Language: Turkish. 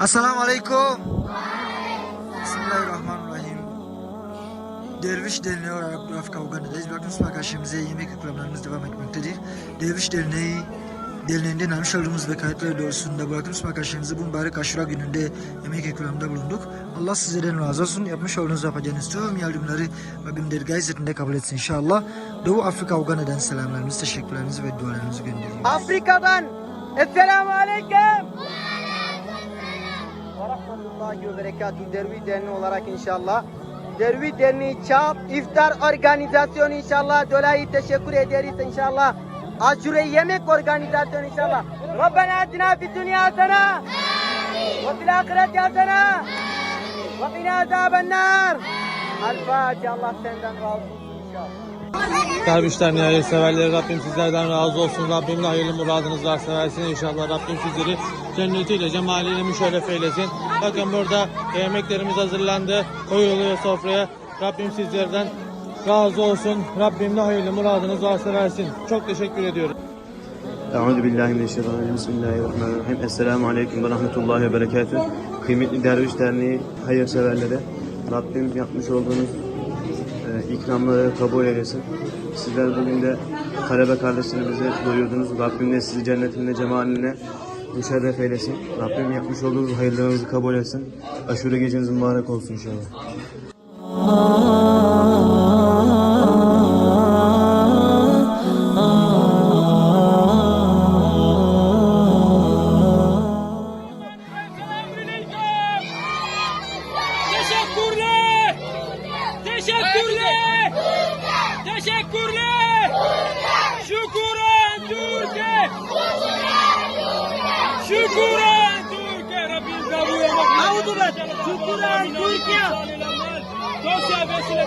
Assalamu alaikum. Bismillahirrahmanirrahim. Derviş Derneği olarak Buraf Kavganı'dayız. Baktığımız arkadaşlarımıza yemek ikramlarımız devam etmektedir. Derviş Derneği Derneği'nden almış olduğumuz vekaletler doğrusunda bıraktığımız arkadaşlarımıza bu mübarek aşura gününde yemek ikramında bulunduk. Allah sizlerden razı olsun. Yapmış olduğunuz yapacağınız tüm yardımları Rabbim dergah izzetinde kabul etsin inşallah. Doğu Afrika Uganda'dan selamlarımızı, teşekkürlerinizi ve dualarınızı gönderiyoruz. Afrika'dan Esselamu Aleyküm. Rahmetullahi ve Berekatuhu Dervi Derneği olarak inşallah. Dervi Derneği Çap İftar Organizasyonu inşallah. Dolayı teşekkür ederiz inşallah. Aşure yemek organizasyonu inşallah. Rabbena atina fid dünya hasene. Ve fil ahireti hasene. Ve qina azaben nar. El Fatiha Allah senden razı olsun inşallah. Derviş Derneği hayırseverleri Rabbim sizlerden razı olsun. Rabbim de hayırlı muradınız varsa versin inşallah. Rabbim sizleri cennetiyle, cemaliyle müşerref eylesin. Bakın burada yemeklerimiz hazırlandı. Koyuluyor sofraya. Rabbim sizlerden razı olsun. Rabbim de hayırlı muradınız varsa versin. Çok teşekkür ediyorum. Euzu billahi mineşşeytanirracim. Bismillahirrahmanirrahim. Esselamu aleyküm ve rahmetullahi ve berekatuhu. Kıymetli Derviş Derneği hayırseverleri, Rabbim yapmış olduğunuz e, ikramları kabul eylesin. Sizler bugün de talebe kardeşlerimizi doyurdunuz. Rabbim de sizi cennetinde, cemaline müşerref eylesin. Rabbim yapmış olduğunuz hayırlarınızı kabul etsin. Aşure geceniz mübarek olsun inşallah. Teşekkürler. Teşekkürler. Teşekkürler. Şükran Türkiye. Şükran Türkiye. Rabbim kabul. Audu ben. Şükran Türkiye. Dosya vesile